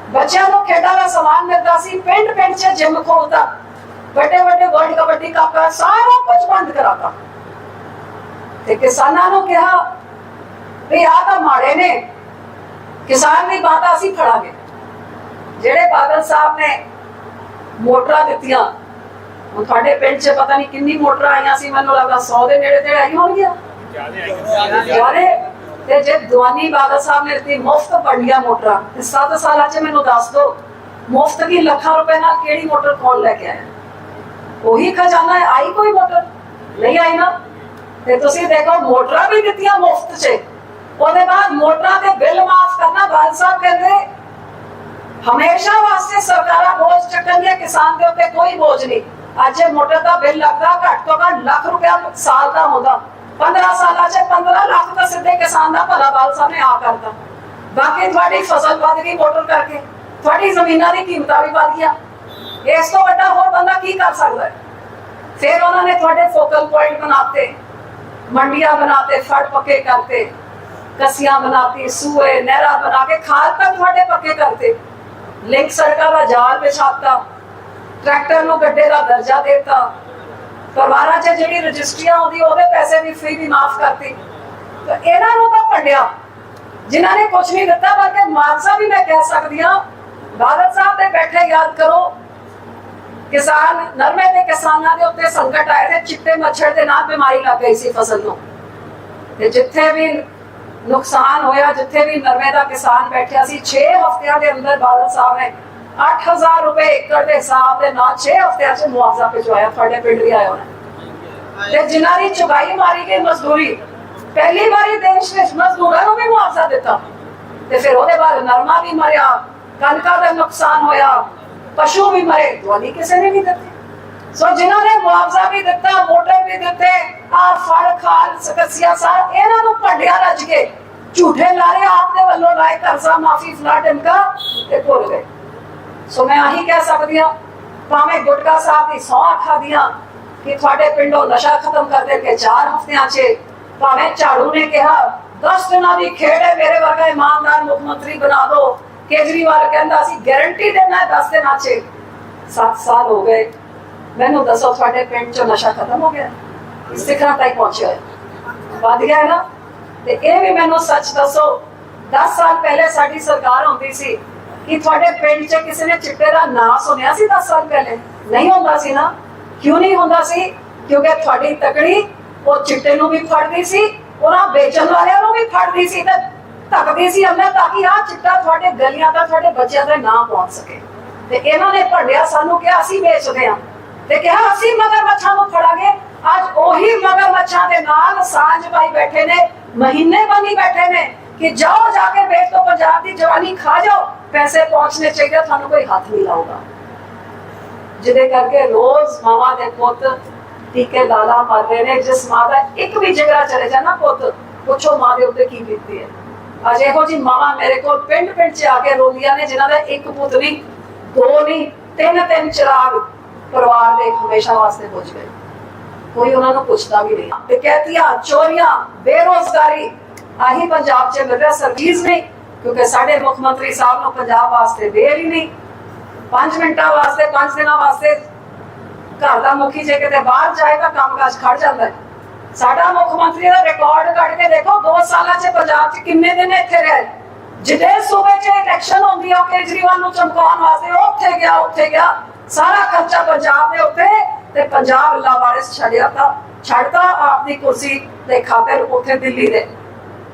ਬੱਚਿਆਂ ਨੂੰ ਖੇਡਾਂ ਦਾ ਸਮਾਨ ਮਿਲਦਾ ਸੀ ਪਿੰਡ ਪਿੰਡ 'ਚ ਜਿਮ ਖੋਲਦਾ ਵੱਡੇ ਵੱਡੇ ਵਰਲਡ ਕਬੱਡੀ ਕੱਪ ਸਾਰਾ ਕੁਝ ਬੰਦ ਕਰਾਤਾ। ਤੇ ਕਿਸਾਨਾਂ ਨੂੰ ਕਿਹਾ ਵੀ ਆਹ ਤਾਂ ਮਾੜੇ ਨੇ। ਕਿਸਾਨ ਦੀ ਬਾਤ ਅਸੀਂ ਫੜਾਂਗੇ ਜਿਹੜੇ ਬਾਦਲ ਸਾਹਿਬ ਨੇ ਮੋਟਰਾਂ ਦਿੱਤੀਆਂ। ਹੁਣ ਤੁਹਾਡੇ ਪਿੰਡ 'ਚ ਪਤਾ ਨਹੀਂ ਕਿੰਨੀ ਮੋਟਰਾਂ ਆਈਆਂ ਸੀ, ਮੈਨੂੰ ਲੱਗਦਾ 100 ਦੇ ਨੇੜੇ ਤੇ ਆਈ ਹੋਣਗੀਆਂ। ਯਾਰੇ ਤੇ ਜੇ ਦਵਾਨੀ ਬਾਦਲ ਸਾਹਿਬ ਨੇ ਦਿੱਤੀ ਮੁਫਤ ਵੰਡੀਆਂ ਮੋਟਰਾਂ, ਤੇ 7 ਸਾਲਾਂ 'ਚ ਮੈਨੂੰ ਦੱਸ ਦਿਓ, ਮੁਫਤ ਕੀ ਲੱਖਾਂ ਰੁਪਏ ਨਾਲ ਕਿਹੜੀ ਮੋਟਰ ਕੌਣ ਲੈ ਕੇ ਆਇਆ? ਉਹੀ ਖਜ਼ਾਨਾ ਹੈ, ਆਈ ਕੋਈ ਮੋਟਰ? ਨਹੀਂ ਆਈ ਨਾ। ਤੇ ਤੁਸੀਂ ਦੇਖੋ, ਮੋਟਰਾਂ ਵੀ ਦਿੱਤੀਆਂ ਮੁਫਤ 'ਚ। ਉਹਦੇ ਬਾਅਦ ਮੋਟਰਾਂ ਦੇ ਬਿੱਲ ਮਾਫ ਕਰਨਾ ਬਾਦਲ ਸਾਹਿਬ ਕਹਿੰਦੇ ਹਮੇਸ਼ਾ ਵਾਸਤੇ ਸਰਕਾਰਾਂ ਬੋਝ ਚੱਕਣਗੀਆਂ ਕਿਸਾਨ ਦੇ ਉੱਤੇ ਕੋਈ ਬੋਝ ਨਹੀਂ ਅੱਜ ਇਹ ਮੋਟਰ ਦਾ ਬਿੱਲ ਲੱਗਦਾ ਘੱਟ ਤੋਂ ਘੱਟ ਲੱਖ ਰੁਪਇਆ ਸਾਲ ਦਾ ਹੁੰਦਾ 15 ਸਾਲਾਂ 'ਚ 15 ਲੱਖ ਤਾਂ ਸਿੱਧੇ ਕਿਸਾਨ ਦਾ ਭਲਾ ਬਾਲ ਸਾਹਿਬ ਨੇ ਆ ਕਰਦਾ ਬਾਕੀ ਤੁਹਾਡੀ ਫਸਲ ਵੱਧ ਗਈ ਮੋਟਰ ਕਰਕੇ ਤੁਹਾਡੀ ਜ਼ਮੀਨਾਂ ਦੀ ਕੀਮਤਾਂ ਵੀ ਵਧ ਗਈਆਂ ਇਸ ਤੋਂ ਵੱਡਾ ਹੋਰ ਬੰਦਾ ਕੀ ਕਰ ਸਕਦਾ ਹੈ ਫਿਰ ਉਹਨਾਂ ਨੇ ਤੁਹਾਡੇ ਫੋਕਲ ਪੁਆਇੰਟ ਬਣਾਤੇ ਮੰਡੀਆਂ ਬਣਾਤੇ ਫੜ ਪੱਕੇ ਕਰਤੇ ਕਸੀਆਂ ਬਣਾਤੀ ਸੂਏ ਨਹਿਰਾਂ ਬਣਾ ਕੇ ਖਾਲ ਤੱਕ ਤੁਹਾਡੇ ਪੱਕੇ ਕਰਤੇ ਲਿੰਕ ਸੜਕਾਂ ਦਾ ਜਾਲ ਵਿਛਾਤਾ, ਟਰੈਕਟਰ ਨੂੰ ਗੱਡੇ ਦਾ ਦਰਜਾ ਦਿੱਤਾ। ਪਰਿਵਾਰਾਂ 'ਚ ਜਿਹੜੀ ਰਜਿਸਟਰੀਆਂ ਆਉਂਦੀ ਉਹਦੇ ਪੈਸੇ ਵੀ ਫ੍ਰੀ ਵੀ ਮਾਫ ਕਰਤੀ। ਤਾਂ ਇਹਨਾਂ ਨੂੰ ਤਾਂ ਭੰਡਿਆ। ਜਿਨ੍ਹਾਂ ਨੇ ਕੁਝ ਨਹੀਂ ਦਿੱਤਾ, ਬਲਕਿ ਮਾਨਸਾ ਵੀ ਮੈਂ ਕਹਿ ਸਕਦੀ ਹਾਂ, ਬਾਦਲ ਸਾਹਿਬ ਦੇ ਬੈਠੇ ਯਾਦ ਕਰੋ, ਕਿਸਾਨ, ਨਰਮੇ ਦੇ ਕਿਸਾਨਾਂ ਦੇ ਉੱਤੇ ਸੰਕਟ ਆਏ ਤੇ ਚਿੱਟੇ ਮੱਛਰ ਦੇ ਨਾਲ ਬਿਮਾਰੀ ਲੱਗ ਗਈ ਸੀ ਫਸਲ ਨੂੰ ਤੇ ਜਿੱਥੇ ਵੀ ਨੁਕਸਾਨ ਹੋਇਆ, ਜਿੱਥੇ ਵੀ ਨਰਮੇ ਦਾ ਕਿਸਾਨ ਬੈਠਿਆ ਸੀ 6 ਹਫ਼ਤਿਆਂ ਦੇ ਅੰਦਰ ਬਾਦਲ ਸਾਹਿਬ ਨੇ 8000 ਰੁਪਏ ਏਕੜ ਦੇ ਹਿਸਾਬ ਦੇ ਨਾਲ 6 ਹਫ਼ਤਿਆਂ 'ਚ ਮੁਆਵਜ਼ਾ ਭਿਜਵਾਇਆ, ਤੁਹਾਡੇ ਪਿੰਡ ਵੀ ਆਇਆ ਹੋਣਾ ਤੇ ਜਿਨ੍ਹਾਂ ਦੀ ਚੁਗਾਈ ਮਾਰੀ ਗਈ ਮਜ਼ਦੂਰੀ, ਪਹਿਲੀ ਵਾਰੀ ਦੇਸ਼ ਵਿੱਚ ਮਜ਼ਦੂਰਾਂ ਨੂੰ ਵੀ ਮੁਆਵਜ਼ਾ ਦਿੱਤਾ। ਤੇ ਫਿਰ ਉਹਦੇ ਬਾਅਦ ਨਰਮਾ ਵੀ ਮਰਿਆ, ਕਣਕਾਂ ਦਾ ਨੁਕਸਾਨ ਹੋਇਆ, ਪਸ਼ੂ ਵੀ ਮਰੇ ਦਵਾਈ ਕਿਸੇ ਨੇ ਨਹੀਂ ਦਿੱਤੀ। ਸੋ ਜਿਨ੍ਹਾਂ ਨੇ ਮੁਆਵਜ਼ਾ ਵੀ ਦਿੱਤਾ ਮੋਟਰ ਵੀ ਦਿੱਤੇ ਆ ਫੜ, ਖਾਲ, ਸਕਸੀਆ ਸਾਰ, ਇਹਨਾਂ ਨੂੰ ਭੰਡਿਆ ਰੱਜ ਕੇ ਝੂਠੇ ਲਾਰੇ ਆਪ ਵੱਲੋਂ ਲਾਏ ਕਰਜ਼ਾ ਮਾਫੀ, ਫਲਾਟ ਇਨਕਾ ਤੇ ਭੁੱਲ ਗਏ। ਸੋ ਮੈਂ ਆਹੀ ਕਹਿ ਸਕਦੀ ਹਾਂ, ਭਾਵੇਂ ਗੁਟਕਾ ਸਾਹਿਬ ਦੀ ਸੌਂ ਅੱਖਾਂ ਦੀਆਂ ਕਿ ਤੁਹਾਡੇ ਪਿੰਡੋਂ ਨਸ਼ਾ ਖਤਮ ਕਰ ਦੇ ਕੇ 4 ਹਫ਼ਤਿਆਂ 'ਚ, ਭਾਵੇਂ ਝਾੜੂ ਨੇ ਕਿਹਾ 10 ਦਿਨਾਂ ਦੀ ਖੇਡ ਹੈ, ਮੇਰੇ ਵਰਗਾ ਇਮਾਨਦਾਰ ਮੁੱਖ ਮੰਤਰੀ ਬਣਾ ਦਿਓ। ਕੇਜਰੀਵਾਲ ਕਹਿੰਦਾ ਸੀ ਗਾਰੰਟੀ ਦੇਣਾ 10 ਦਿਨਾਂ 'ਚ। 7 ਸਾਲ ਹੋ ਗਏ। ਮੈਨੂੰ ਦੱਸੋ, ਤੁਹਾਡੇ ਪਿੰਡ 'ਚ ਨਸ਼ਾ ਖਤਮ ਹੋ ਗਿਆ? ਸਿਖਰਾਂ ਤੱਕ ਪਹੁੰਚਿਆ ਹੈ ਵੱਧ ਗਿਆ ਨਾ? ਤੇ ਇਹ ਵੀ ਮੈਨੂੰ ਸੱਚ ਦੱਸੋ 10 ਸਾਲ ਪਹਿਲੇ ਸਾਡੀ ਸਰਕਾਰ ਹੁੰਦੀ ਸੀ ਕਿ ਤੁਹਾਡੇ ਪਿੰਡ 'ਚ ਕਿਸੇ ਨੇ ਚਿੱਟੇ ਦਾ ਨਾਂ ਸੁਣਿਆ ਸੀ 10 ਸਾਲ ਪਹਿਲੇ? ਨਹੀਂ ਹੁੰਦਾ ਸੀ ਨਾ? ਕਿਉਂ ਨਹੀਂ ਹੁੰਦਾ ਸੀ? ਕਿਉਂਕਿ ਤੁਹਾਡੀ ਤਕੜੀ, ਉਹ ਚਿੱਟੇ ਨੂੰ ਵੀ ਫੜਦੀ ਸੀ, ਉਹਨਾਂ ਵੇਚਣ ਵਾਲਿਆਂ ਨੂੰ ਵੀ ਫੜਦੀ ਸੀ ਤੇ ਧੱਕਦੀ ਸੀ ਅੰਦਰ ਤਾਂ ਕਿ ਆਹ ਚਿੱਟਾ ਤੁਹਾਡੇ ਗਲੀਆਂ ਦਾ, ਤੁਹਾਡੇ ਬੱਚਿਆਂ ਦੇ ਨਾ ਪਹੁੰਚ ਸਕੇ। ਤੇ ਇਹਨਾਂ ਨੇ ਭੰਡਿਆ, ਸਾਨੂੰ ਕਿ ਅਸੀਂ ਵੇਚਦੇ ਹਾਂ। ਤੇ ਕਿਹਾ ਅਸੀਂ ਮਗਰ ਮੱਛਾਂ ਨੂੰ ਫੜਾਂਗੇ। ਅੱਜ ਉਹੀ ਮਗਰ ਦੇ ਨਾਲ ਸਾਂਝ ਪਾਈ ਬੈਠੇ ਨੇ, ਮਹੀਨੇ ਬਣੀ ਬੈਠੇ ਨੇ ਕਿ ਜਾਓ, ਜਾ ਕੇ ਵੇਚ ਤੋਂ ਪੰਜਾਬ ਦੀ ਜਵਾਨੀ ਖਾ ਜਾਓ, ਪੈਸੇ ਪਹੁੰਚਨੇ ਚਾਹੀਦੇ, ਤੁਹਾਨੂੰ ਕੋਈ ਹੱਥ ਨਹੀਂ ਲਾਊਗਾ। ਜਿਹਦੇ ਕਰਕੇ ਰੋਜ਼ ਮਾਵਾ ਦੇ ਪੁੱਤ ਟੀਕੇ ਲਾਲਾ ਮਾਰ ਰਹੇ ਨੇ, ਜਿਸ ਮਾਂ ਦਾ ਇੱਕ ਵੀ ਜਿਗਰਾ ਚਲੇ ਜਾਣਾ ਪੁੱਤ, ਪੁੱਛੋ ਮਾਂ ਦੇ ਉੱਤੇ ਕੀ ਬੀਤਦੀ ਹੈ। ਅੱਜ ਇਹੋ ਜੀ ਮਾਵਾ ਮੇਰੇ ਕੋਲ ਪਿੰਡ ਪਿੰਡ ਚ ਆ ਕੇ ਰੋਂਦੀਆਂ ਨੇ, ਜਿਨ੍ਹਾਂ ਦਾ ਇੱਕ ਪੁੱਤ ਨਹੀਂ, ਦੋ ਨਹੀਂ ਤਿੰਨ ਤਿੰਨ ਚਿਰਾਗ ਪਰਿਵਾਰ ਦੇ ਹਮੇਸ਼ਾ ਵਾਸਤੇ ਬੁਝ ਗਏ ਕੋਈ ਉਹਨਾਂ ਨੂੰ ਪੁੱਛਦਾ ਵੀ ਨਹੀਂ। ਤੇ ਕਹਤੀਆਂ ਚੋਰੀਆਂ, ਬੇਰੋਜ਼ਗਾਰੀ, ਆਹੀ ਪੰਜਾਬ 'ਚ ਮਿਲ ਰਿਹਾ ਨਹੀਂ, ਕਿਉਂਕਿ ਸਾਡੇ ਮੁੱਖ ਮੰਤਰੀ ਸਾਹਿਬ ਨੂੰ ਪੰਜਾਬ ਵਾਸਤੇ ਦੇਰ ਹੀ ਨਹੀਂ। 5 ਮਿੰਟਾਂ ਵਾਸਤੇ 5 ਦਿਨਾਂ ਵਾਸਤੇ ਘਰ ਦਾ ਮੁਖੀ ਜੇ ਕਿਤੇ ਬਾਹਰ ਜਾਏ ਤਾਂ ਕੰਮਕਾਜ ਖੜ ਜਾਂਦਾ ਹੈ। ਸਾਡਾ ਮੁੱਖ ਮੰਤਰੀ ਦਾ ਰਿਕਾਰਡ ਕੱਢ ਕੇ ਦੇਖੋ 2 ਸਾਲਾਂ 'ਚ ਪੰਜਾਬ 'ਚ ਕਿੰਨੇ ਦਿਨ ਇੱਥੇ ਰਹੇ। ਜਿਹੜੇ ਸੂਬੇ 'ਚ ਇਲੈਕਸ਼ਨ ਹੁੰਦੀ ਆ, ਕੇਜਰੀਵਾਲ ਨੂੰ ਚਮਕਾਉਣ ਵਾਸਤੇ ਉੱਥੇ ਗਿਆ ਉੱਥੇ ਗਿਆ। ਸਾਰਾ ਖਰਚਾ ਪੰਜਾਬ ਦੇ ਉੱਤੇ ਤੇ ਪੰਜਾਬ ਲਾਵਾਰਿਸ ਛੱਡਿਆ ਤਾਂ ਛੱਡਤਾ ਆਪਣੀ ਕੁਰਸੀ ਦੇ ਖਾਤਰ ਉੱਥੇ ਦਿੱਲੀ ਦੇ।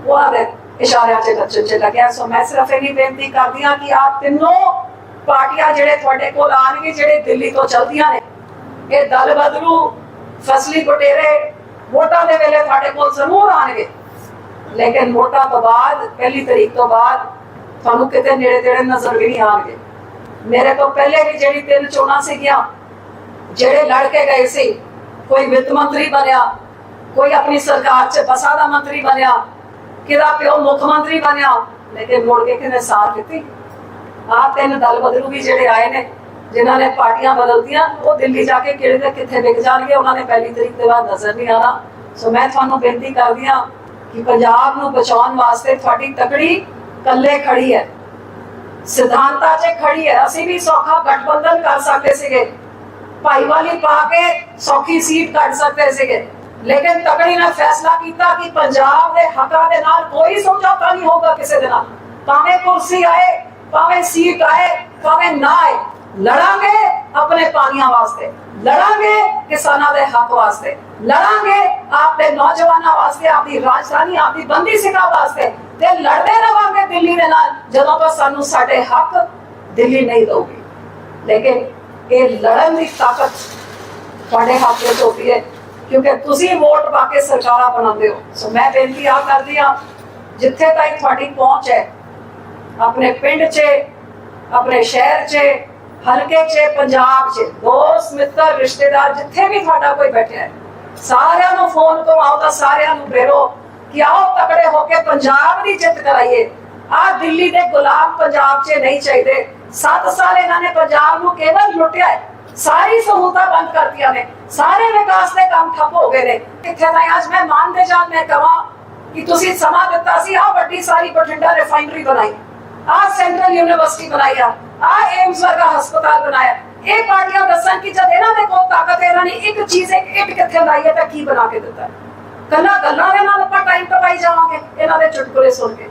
ਉਹਨਾਂ ਦੇ ਇਸ਼ਾਰਿਆਂ 'ਚ ਨੱਚਣ 'ਚ ਲੱਗਿਆ। ਸੋ ਮੈਂ ਸਿਰਫ ਇੰਨੀ ਬੇਨਤੀ ਕਰਦੀ ਹਾਂ ਕਿ ਆਹ ਤਿੰਨੋਂ ਪਾਰਟੀਆਂ ਜਿਹੜੇ ਤੁਹਾਡੇ ਕੋਲ ਆਣਗੇ ਜਿਹੜੇ ਦਿੱਲੀ ਤੋਂ ਚਲਦੀਆਂ ਨੇ, ਇਹ ਦਲ ਬਦਲੂ, ਫਸਲੀ ਪਟੇਰੇ ਵੋਟਾਂ ਦੇ ਵੇਲੇ ਤੁਹਾਡੇ ਕੋਲ ਜ਼ਰੂਰ ਆਣਗੇ ਲੇਕਿਨ ਵੋਟਾਂ ਤੋਂ ਬਾਅਦ, ਪਹਿਲੀ ਤਰੀਕ ਤੋਂ ਬਾਅਦ ਤੁਹਾਨੂੰ ਕਿਤੇ ਨੇੜੇ ਤੇੜੇ ਨਜ਼ਰ ਵੀ ਨਹੀਂ ਆਣਗੇ ਮੇਰੇ ਤੋਂ ਪਹਿਲੇ ਵੀ ਜਿਹੜੀ ਤਿੰਨ ਚੋਣਾਂ ਸੀਗੀਆਂ, ਜਿਹੜੇ ਲੜ ਕੇ ਗਏ ਸੀ, ਕੋਈ ਵਿੱਤ ਮੰਤਰੀ ਬਣਿਆ, ਕੋਈ ਆਪਣੀ ਸਰਕਾਰ 'ਚ ਬਸਾ ਦਾ ਮੰਤਰੀ ਬਣਿਆ, ਕਿਹਦਾ ਪਿਓ ਮੁੱਖ ਮੰਤਰੀ ਬਣਿਆ, ਲੇਕਿਨ ਮੁੜ ਕੇ ਕਿਨੇ ਸਾਥ ਦਿੱਤੀ? ਆਹ ਤਿੰਨ ਦਲ ਬਦਲੂ ਵੀ ਜਿਹੜੇ ਆਏ ਨੇ, ਜਿਨ੍ਹਾਂ ਨੇ ਪਾਰਟੀਆਂ ਬਦਲਤੀਆਂ, ਉਹ ਦਿੱਲੀ ਜਾ ਕੇ ਕਿਹੜੇ ਤੇ ਕਿੱਥੇ ਵਿਕ ਜਾਣਗੇ, ਉਹਨਾਂ ਨੇ ਪਹਿਲੀ ਤਰੀਕ ਦੇ ਬਾਅਦ ਨਜ਼ਰ ਨਹੀਂ ਆਣਾ ਸੋ ਮੈਂ ਤੁਹਾਨੂੰ ਬੇਨਤੀ ਕਰਦੀ ਹਾਂ ਕਿ ਪੰਜਾਬ ਨੂੰ ਬਚਾਉਣ ਵਾਸਤੇ ਤੁਹਾਡੀ ਤਕੜੀ ਕੱਲੇ ਖੜੀ ਹੈ। ਸਿਧਾਂਤਾਂ 'ਚ ਖੜੀ ਹੈ ਅਸੀਂ ਵੀ ਸੌਖਾ ਗਠਬੰਧਨ ਕਰ ਸਕਦੇ ਸੀਗੇ ਭਾਈਵਾਲੀ ਪਾ ਕੇ ਸੌਖੀ ਸੀਟ ਕੱਢ ਸਕਦੇ ਸੀਗੇ ਲੇਕਿਨ ਤਕੜੀ ਨੇ ਫੈਸਲਾ ਕੀਤਾ ਕਿ ਪੰਜਾਬ ਦੇ ਹੱਕਾਂ ਦੇ ਨਾਲ ਕੋਈ ਸਮਝੌਤਾ ਨਹੀਂ ਹੋਗਾ ਕਿਸੇ ਦੇ ਨਾਲ ਭਾਵੇਂ ਕੁਰਸੀ ਆਏ ਭਾਵੇਂ ਸੀਟ ਆਏ ਭਾਵੇਂ ਨਾ ਆਏ ਲੜਾਂਗੇ ਆਪਣੇ ਪਾਣੀਆਂ ਵਾਸਤੇ ਲੜਾਂਗੇ ਕਿਸਾਨਾਂ ਦੇ ਹੱਕ ਵਾਸਤੇ ਲੜਾਂਗੇ ਆਪਣੇ ਨੌਜਵਾਨਾਂ ਵਾਸਤੇ ਆਪਣੀ ਰਾਜਧਾਨੀ ਆਪਣੀ ਬੰਦੀ ਸਿੰਘਾਂ ਵਾਸਤੇ ਤੇ ਲੜਦੇ ਰਵਾਂਗੇ ਦਿੱਲੀ ਦੇ ਨਾਲ, ਜਦੋਂ ਤੱਕ ਸਾਨੂੰ ਸਾਡੇ ਹੱਕ ਦਿੱਲੀ ਨਹੀਂ ਦਊਗੀ। ਲੇਕਿਨ ਇਹ ਲੜਨ ਦੀ ਤਾਕਤ ਤੁਹਾਡੇ ਹੱਥ ਵਿੱਚ ਹੁੰਦੀ ਹੈ, ਕਿਉਂਕਿ ਤੁਸੀਂ ਵੋਟ ਪਾ ਕੇ ਸਰਕਾਰਾਂ ਬਣਾਉਂਦੇ ਹੋ। ਸੋ ਮੈਂ ਬੇਨਤੀ ਆ ਕਰਦੀ ਹਾਂ, ਜਿੱਥੇ ਤੱਕ ਤੁਹਾਡੀ ਪਹੁੰਚ ਹੈ, ਆਪਣੇ ਪਿੰਡ 'ਚ, ਆਪਣੇ ਸ਼ਹਿਰ 'ਚ, ਹਲਕੇ 'ਚ, ਪੰਜਾਬ 'ਚ, ਦੋਸਤ, ਮਿੱਤਰ, ਰਿਸ਼ਤੇਦਾਰ, ਜਿੱਥੇ ਵੀ ਤੁਹਾਡਾ ਕੋਈ ਬੈਠਿਆ ਹੈ, ਸਾਰਿਆਂ ਨੂੰ ਫੋਨ ਕਰਵਾਓ ਤਾਂ ਸਾਰਿਆਂ ਨੂੰ ਬੇਰੋ। ਕਿ ਆਓ ਤਕੜੇ ਹੋ ਕੇ ਪੰਜਾਬ ਦੀ ਜਿੱਤ ਕਰਾਈਏ ਆ ਦਿੱਲੀ ਦੇ ਗੁਲਾਮ ਪੰਜਾਬ 'ਚ ਨਹੀਂ ਚਾਹੀਦੇ 7 ਸਾਲ ਇਹਨਾਂ ਨੇ ਪੰਜਾਬ ਨੂੰ ਕੇਵਲ ਲੁੱਟਿਆ ਹੈ ਸਾਰੀ ਸਹੂਲਤਾਂ ਬੰਦ ਕਰਤੀਆਂ ਨੇ ਸਾਰੇ ਵਿਕਾਸ ਦੇ ਕੰਮ ਠੱਪ ਹੋ ਗਏ ਨੇ ਕਿੱਥੇ ਤਾਂ ਅੱਜ ਮੈਂ ਮੰਨਦੇ ਜਾਣ ਮੈਂ ਕਹਾਂ ਕਿ ਤੁਸੀਂ ਸਮਾਂ ਦਿੱਤਾ ਸੀ ਆ ਵੱਡੀ ਸਾਰੀ ਬਠਿੰਡਾ ਰਿਫਾਈਨਰੀ ਬਣਾਈ ਆ ਸੈਂਟਰਲ ਯੂਨੀਵਰਸਿਟੀ ਬਣਾਈ ਆ ਆ ਏਮਸ ਵਰਗਾ ਹਸਪਤਾਲ ਬਣਾਇਆ ਇਹ ਪਾਰਟੀਆਂ ਦੱਸਣ ਕਿ ਜਦ ਇਹਨਾਂ ਦੇ ਕੋਲ ਤਾਕਤ ਹੈ ਇਹਨਾਂ ਨੇ ਇੱਕ ਚੀਜ਼ ਇੱਕ ਇੱਟ ਕਿੱਥੇ ਲਾਈ ਹੈ ਤਾਂ ਕੀ ਬਣਾ ਕੇ ਦਿੱਤਾ ਹੈ ਕੱਲਾ ਗੱਲਾਂ ਦੇ ਨਾਲ ਆਪਾਂ ਟਾਈਮ ਟਪਾਈ ਜਾਵਾਂਗੇ, ਇਹਨਾਂ ਦੇ ਚੁਟਕਲੇ ਸੁਣ ਕੇ।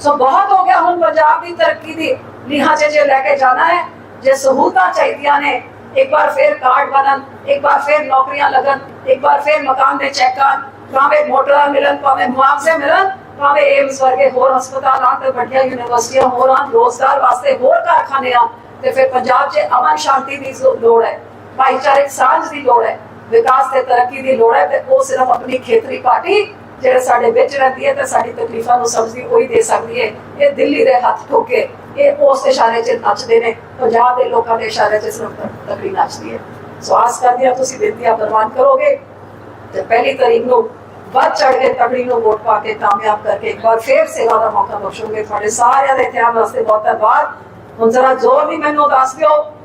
ਸੋ ਬਹੁਤ ਹੋ ਗਿਆ ਹੁਣ ਪੰਜਾਬ ਦੀ ਤਰੱਕੀ ਦੀ। ਲਿਹਾਜ਼ੇ ਜੇ ਲੈ ਕੇ ਜਾਣਾ ਹੈ, ਜੇ ਸਹੂਲਤਾਂ ਚਾਹੀਦੀਆਂ ਨੇ, ਇੱਕ ਵਾਰ ਫਿਰ ਕਾਰਡ ਬਣਨ, ਇੱਕ ਵਾਰ ਫਿਰ ਨੌਕਰੀਆਂ ਲੱਗਣ, ਇੱਕ ਵਾਰ ਫਿਰ ਮਕਾਨ ਦੇ ਚੈੱਕ ਆਣ ਭਾਵੇਂ ਮੋਟਰਾਂ ਮਿਲਣ, ਭਾਵੇਂ ਮੁਆਵਜ਼ੇ ਮਿਲਣ, ਭਾਵੇਂ ਏਮਸ ਵਰਗੇ ਹੋਰ ਹਸਪਤਾਲਾਂ ਤੇ ਵੱਡੀਆਂ ਯੂਨੀਵਰਸਿਟੀਆਂ ਹੋਰ ਆਉਣ, ਰੋਜ਼ਗਾਰ ਵਾਸਤੇ ਹੋਰ ਕਾਰਖਾਨੇ ਆ ਤੇ ਫਿਰ ਪੰਜਾਬ 'ਚ ਅਮਨ ਸ਼ਾਂਤੀ ਦੀ ਲੋੜ ਹੈ ਭਾਈਚਾਰਕ ਸਾਂਝ ਦੀ ਲੋੜ ਹੈ। ਵਿਕਾਸ ਤੇ ਤਰੱਕੀ ਦੀ ਲੋੜ ਹੈ ਤੇ ਉਹ ਸਿਰਫ ਆਪਣੀ ਖੇਤਰੀ ਪਾਰਟੀ ਜਿਹੜੇ ਸਾਡੇ ਵਿੱਚ ਰਹਿੰਦੀ ਹੈ ਤੇ ਸਾਡੀ ਤਕਲੀਫਾਂ ਨੂੰ ਸਮਝਦੀ ਉਹੀ ਦੇ ਸਕਦੀ ਹੈ। ਇਹ ਦਿੱਲੀ ਦੇ ਹੱਥ ਠੋਕੇ ਇਹ ਉਸ ਇਸ਼ਾਰੇ 'ਚ ਨੱਚਦੇ ਨੇ। ਪੰਜਾਬ ਦੇ ਲੋਕਾਂ ਦੇ ਇਸ਼ਾਰੇ 'ਚ ਸਿਰਫ ਤਕ- ਨੱਚਦੀ ਹੈ। ਸੋ ਆਸ ਕਰਦੀ ਹਾਂ ਤੁਸੀਂ ਬੇਨਤੀਆਂ ਪ੍ਰਵਾਨ ਕਰੋਗੇ ਤੇ ਪਹਿਲੀ ਤਾਰੀਖ ਨੂੰ ਵੱਧ ਚੜ ਕੇ ਤਕੜੀ ਨੂੰ ਵੋਟ ਪਾ ਕੇ ਕਾਮਯਾਬ ਕਰਕੇ ਇੱਕ ਵਾਰ ਫੇਰ ਸੇਵਾ ਦਾ ਮੌਕਾ ਬਖਸ਼ੋਗੇ। ਤੁਹਾਡੇ ਸਾਰਿਆਂ ਦੇ ਧਿਆਨ ਵਾਸਤੇ ਬਹੁਤ ਧੰਨਵਾਦ। ਹੁਣ ਜ਼ਰਾ ਜ਼ੋਰ ਵੀ ਮੈਨੂੰ ਦੱਸ ਦਿਓ।